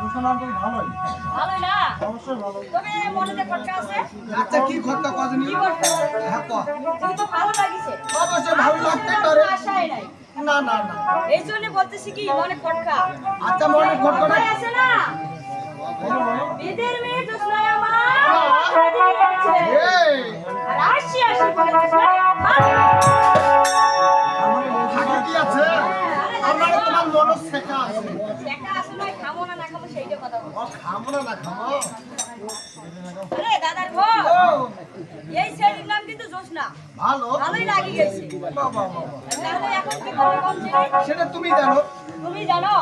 গেল ভালো না? তবে খরচা আছে? আচ্ছা কি হ্যাঁ ক। তুই তো ভালো লাগিছে। অবশ্যই ভালো লাগতে পারে। আশাই নাই। না না না। এই জন্য বলতেছি কি মনে খটকা আচ্ছা মনে খটকা আছে না? বিদের মেয়ে আমার। এই। আর আসি আসি বলে আমার। সেটা তুমি জানো। তুমি জানো।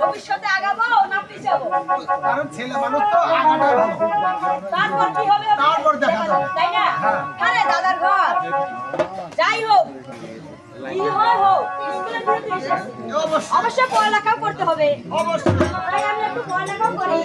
ভবিষ্যতে আগাবো না পিছাবো? কারণ ছেলে মানুষ তো তারপর কি হবে? তারপর দেখা যাবে। তাই না। আরে দাদার ঘর। যাই হোক কি হয় হোক অবশ্যই। পড়ালেখাও করতে হবে। অবশ্যই। তাই আমি একটু পড়ালেখাও করি।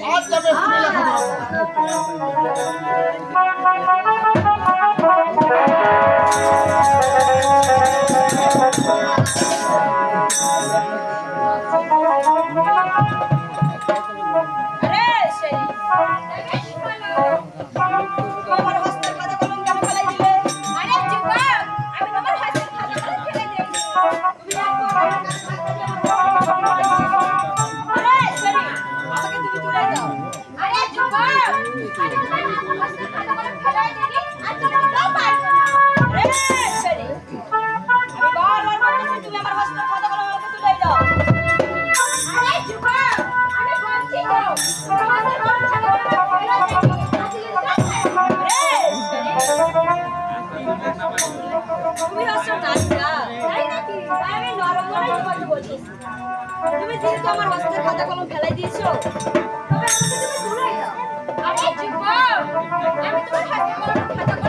তুমি হচ্ছে নাচা তাই নাকি তাই আমি নরম কথা বলছি তুমি যেহেতু আমার হস্তের খাতা কলম ফেলাই দিয়েছ তবে আমাকে তুমি দূরে দাও আরে চুপ আমি তোমার হাতে কলম খাতা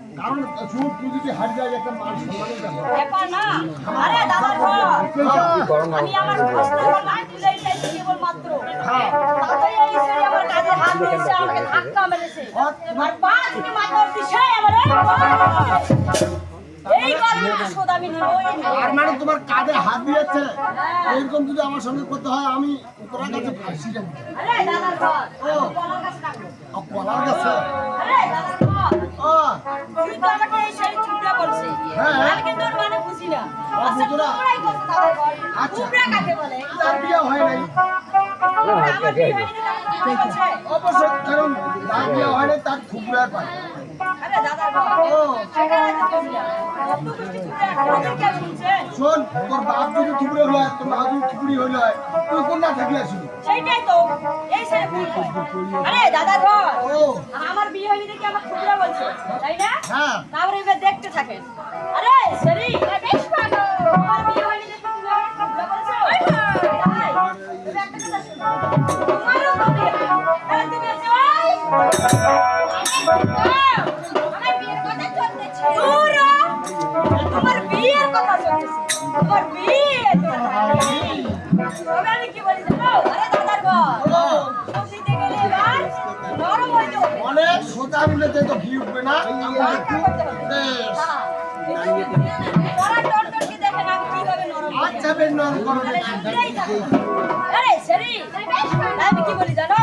কারণ তুই যদি হারিয়ে যায় একটা মান সম্মানের ব্যাপার ব্যাপার না। আরে দাদার আমি আমার প্রশ্ন করলাম তুলে চাইছি কেবল মাত্র হ্যাঁ। তাতেই এই ছেলে আমার কাজে হাত দিয়েছে আমাকে ধাক্কা মেরেছে। আর পা থেকে মাথা অব্দি সে আমার এই বাবা! কারণে শোধ আমি নিবই নেব। আর মানে তোমার কাঁধে হাত দিয়েছে? এরকম যদি আমার সঙ্গে করতে হয় আমি তোরা কাছে ফাঁসি যাব আরে দাদার ঘর। ও। কলার কাছে কলার কাছে? কারণ তার বিয়ে হয় নাই তার পায় শোন তোর বাপ যদি থুবড়ে হয় তোর মা যদি থুবড়ি হইলে হয় তুই কোন না থাকি আসবি? সেইটাই তো। এই ছেলে আরে দাদার ঘর আমার বিয়ে হয়নি দেখে আমার খুবরা বলছে তাই না? হ্যাঁ। তারপরে থাকেন আরে সরি বেশ ভালো আমার বিয়ে হয়নি দেখে তুমি আমার খুবরা বলছো তাই? এবার একটা কথা শোনো। তোমারও তো বিয়ে তাহলে তুমি আছো, ওই? আমার বিয়ের কথা চলতেছে। দূর। তোমার বিয়ের কথা চলতেছে তোমার তো ঘি উঠবে না। আচ্ছা বেশ নরম করো। আরে, আমি কি বলি জানো?